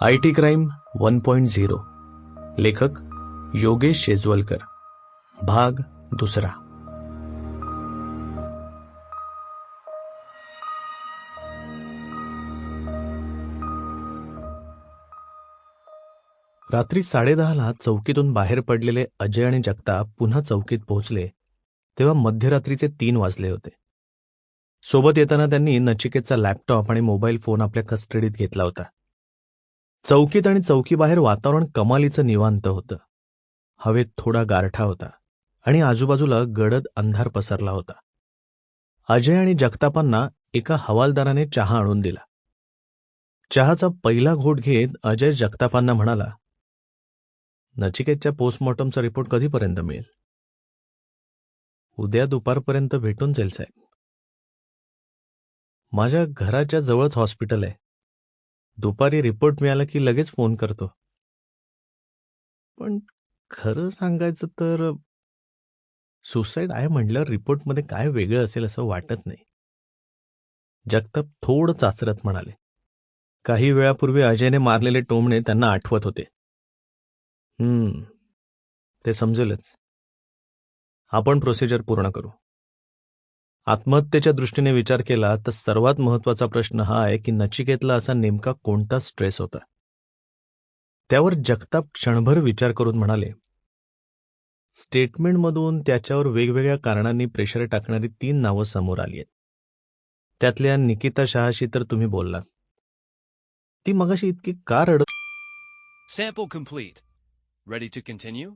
I T crime one point zero. लेखक योगेश शेजवलकर. भाग दुसरा. रात्री साडेदहाला चौकीतून बाहेर पडलेले अजय आणि जगताप पुन्हा चौकीत पोहोचले तेव्हा मध्यरात्रीचे तीन वाजले होते. सोबत येताना त्यांनी नचिकेतचा लॅपटॉप आणि मोबाईल फोन आपल्या कस्टडीत घेतला होता. चौकीत आणि चौकीबाहेर वातावरण कमालीचं निवांत होतं. हवेत थोडा गारठा होता आणि आजूबाजूला गडद अंधार पसरला होता. अजय आणि जगतापांना एका हवालदाराने चहा आणून दिला. चहाचा पहिला घोट घेत अजय जगतापांना म्हणाला नचिकेतच्या पोस्टमॉर्टमचा रिपोर्ट कधीपर्यंत मिळेल? उद्या दुपारपर्यंत भेटून जाईल साहेब. माझ्या घराच्या जवळच हॉस्पिटल आहे. दुपारी रिपोर्ट मिळाला की लगेच फोन करतो. पण खरं सांगायचं तर सुसाईड आहे म्हणल्यावर रिपोर्टमध्ये काय वेगळं असेल असं वाटत नाही. जगताप थोडं चाचरत म्हणाले. काही वेळापूर्वी अजयने मारलेले टोमणे त्यांना आठवत होते. हम्म ते समजेलच. आपण प्रोसिजर पूर्ण करू. आत्महत्येच्या दृष्टीने विचार केला तर सर्वात महत्त्वाचा प्रश्न हा आहे की नचिकेतला असा नेमका कोणता स्ट्रेस होता? त्यावर जगताप क्षणभर विचार करून म्हणाले स्टेटमेंटमधून त्याच्यावर वेगवेगळ्या कारणांनी प्रेशर टाकणारी तीन नावं समोर आली आहेत. त्यातल्या निकिता शहाशी तर तुम्ही बोलला. ती मगाशी इतकी का रडत sample complete. Ready to continue